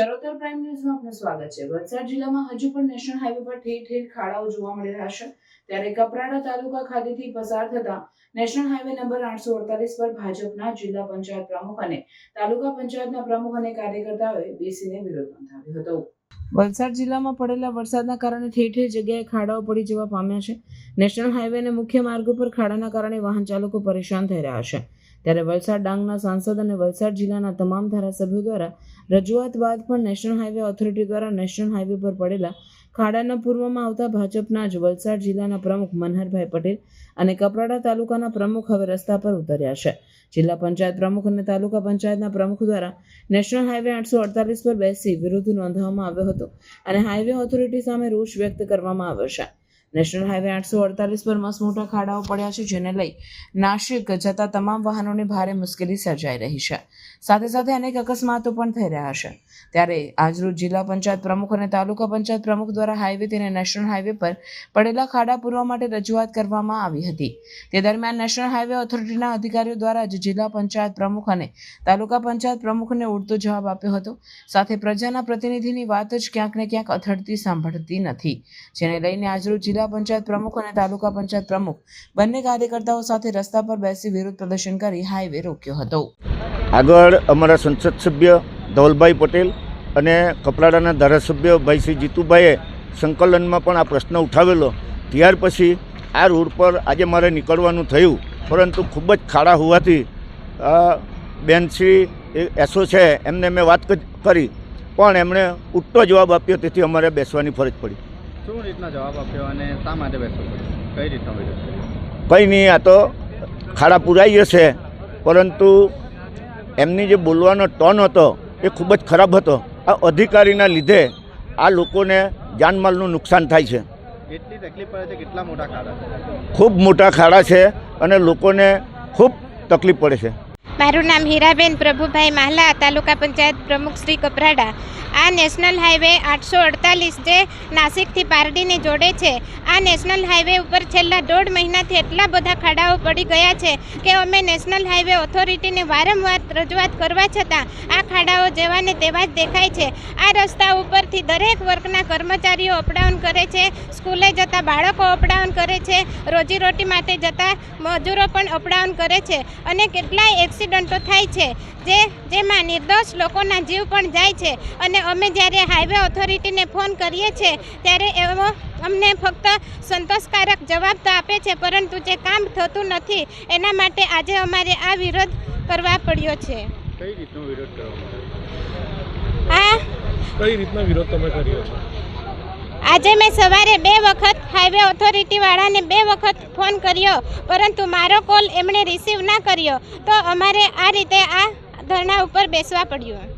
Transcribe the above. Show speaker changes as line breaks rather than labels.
Charotar prime ન્યૂઝમાં આપનું સ્વાગત છે. વલસાડ જિલ્લામાં હજુ પણ નેશનલ હાઈવે પર ઠેર ઠેર ખાડાઓ જોવા મળી રહ્યા છે. ત્યારે કપરાડા તાલુકા ખાતેથી પસાર થતા નેશનલ હાઈવે નંબર આઠસો અડતાલીસ પર ભાજપના જિલ્લા પંચાયત પ્રમુખ અને તાલુકા પંચાયતના પ્રમુખ અને કાર્યકર્તાઓએ બેસીને વિરોધ નોંધાવ્યો હતો. વલસાડ જિલ્લામાં પડેલા વરસાદના કારણે ઠેર ઠેર જગ્યાએ ખાડાઓ પડી જવા પામ્યા છે. નેશનલ હાઈવે અને મુખ્ય માર્ગો પર ખાડાના કારણે વાહન ચાલકો પરેશાન થઈ રહ્યા છે. ત્યારે વલસાડ ડાંગના સાંસદ અને વલસાડ જિલ્લાના તમામ ધારાસભ્યો દ્વારા રજૂઆત બાદ પણ નેશનલ હાઈવે ઓથોરિટી દ્વારા નેશનલ હાઈવે પર પડેલા ખાડાના પૂર્વમાં આવતા ભાજપના જ વલસાડ જિલ્લાના પ્રમુખ મનહરભાઈ પટેલ અને કપરાડા તાલુકાના પ્રમુખ હવે રસ્તા પર ઉતર્યા છે. જિલ્લા પંચાયત પ્રમુખ અને તાલુકા પંચાયતના પ્રમુખ દ્વારા નેશનલ હાઈવે આઠસો અડતાલીસ પર બેસી વિરોધ નોંધવામાં આવ્યો હતો અને હાઈવે ઓથોરિટી સામે રોષ વ્યક્ત કરવામાં આવ્યો છે. નેશનલ હાઈવે આઠસો અડતાલીસ પર મસમોટા ખાડાઓ પડ્યા છે, જેને લઈ નાસિક જતા તમામ વાહનોને ભારે મુશ્કેલી સર્જાઈ રહી છે. સાથે સાથે અનેક અકસ્માતો પણ થઈ રહ્યા છે. ત્યારે આજરોજ જિલ્લા પંચાયત પ્રમુખ અને તાલુકા પંચાયત પ્રમુખ દ્વારા હાઈવે તેને નેશનલ હાઈવે પર પડેલા ખાડા પૂરવા માટે રજૂઆત કરવામાં આવી હતી. તે દરમિયાન નેશનલ હાઈવે ઓથોરિટીના અધિકારીઓ દ્વારા જ જિલ્લા પંચાયત પ્રમુખ અને તાલુકા પંચાયત પ્રમુખને ઉડતો જવાબ આપ્યો હતો. સાથે પ્રજાના પ્રતિનિધિની વાત જ ક્યાંક ને ક્યાંક અથડતી સાંભળતી નથી. જેને લઈને આજરોજ જિલ્લા પંચાયત પ્રમુખ અને તાલુકા પંચાયત પ્રમુખ. બંને કાર્યકર્તાઓ સાથે રસ્તા પર બેસી વિરોધ પ્રદર્શન કરી હાઈવે રોક્યો હતો.
આગળ અમારા સંસદ સભ્ય ધવલભાઈ પટેલ અને કપરાડાના ધારાસભ્ય ભાઈ જીતુભાઈએ સંકલનમાં પણ આ પ્રશ્ન ઉઠાવેલો. ત્યાર પછી આ રોડ પર આજે મારે નીકળવાનું થયું, પરંતુ ખૂબ જ ખાડા હોવાથી બેન શ્રી એસો છે, એમને મેં વાત કરી. પણ એમણે ઉટ્ટો જવાબ આપ્યો, તેથી અમારે બેસવાની ફરજ પડી.
શું રીતના જવાબ આપ્યો અને શા માટે બેસવું પડ્યું કઈ રીતનો વિરોધ
કંઈ નહીં આ તો ખાડા પુરાઈ જશે. પરંતુ એમની જે બોલવાનો ટોન હતો એ ખૂબ જ ખરાબ હતો. આ અધિકારીના લીધે આ લોકોને જાનમાલનું નુકસાન થાય છે.
કેટલી તકલીફ પડે છે? કેટલા મોટા ખાડા છે?
ખૂબ મોટા ખાડા છે અને લોકોને ખૂબ તકલીફ પડે છે.
મારું નામ હીરાબેન પ્રભુભાઈ માહલા, તાલુકા પંચાયત પ્રમુખ શ્રી કપરાડા. આ નેશનલ હાઈવે આઠસો અડતાલીસ જે નાસિકથી પારડીને જોડે છે, આ નેશનલ હાઈવે ઉપર છેલ્લા દોઢ મહિનાથી એટલા બધા ખાડાઓ પડી ગયા છે કે અમે નેશનલ હાઈવે ઓથોરિટીને વારંવાર રજૂઆત કરવા છતાં આ ખાડાઓ જેવાને તેવા જ દેખાય છે. આ રસ્તા ઉપરથી દરેક વર્ગના કર્મચારીઓ અપડાઉન કરે છે, સ્કૂલે જતા બાળકો અપડાઉન કરે છે, રોજીરોટી માટે જતા મજૂરો પણ અપડાઉન કરે છે અને કેટલાય એક્સિડન્ટો થાય છે જે જેમાં નિર્દોષ લોકોના જીવ પણ જાય છે. અને અમે જ્યારે હાઈવે ઓથોરિટીને ફોન કરીએ છીએ ત્યારે એવો અમને ફક્ત સંતોષકારક જવાબ તો આપે છે પરંતુ જે કામ થતું નથી એના માટે આજે અમારે આ વિરોધ કરવા પડ્યો છે.
કઈ રીતનો વિરોધ કરવામાં
આ
કઈ રીતનો વિરોધ તમે કર્યો છો?
આજે મેં સવારે બે વખત હાઈવે ઓથોરિટીવાળાને બે વખત ફોન કર્યો, પરંતુ મારો કોલ એમણે રિસીવ ના કર્યો. તો અમારે આ રીતે આ ધરણા ઉપર બેસવા પડ્યું.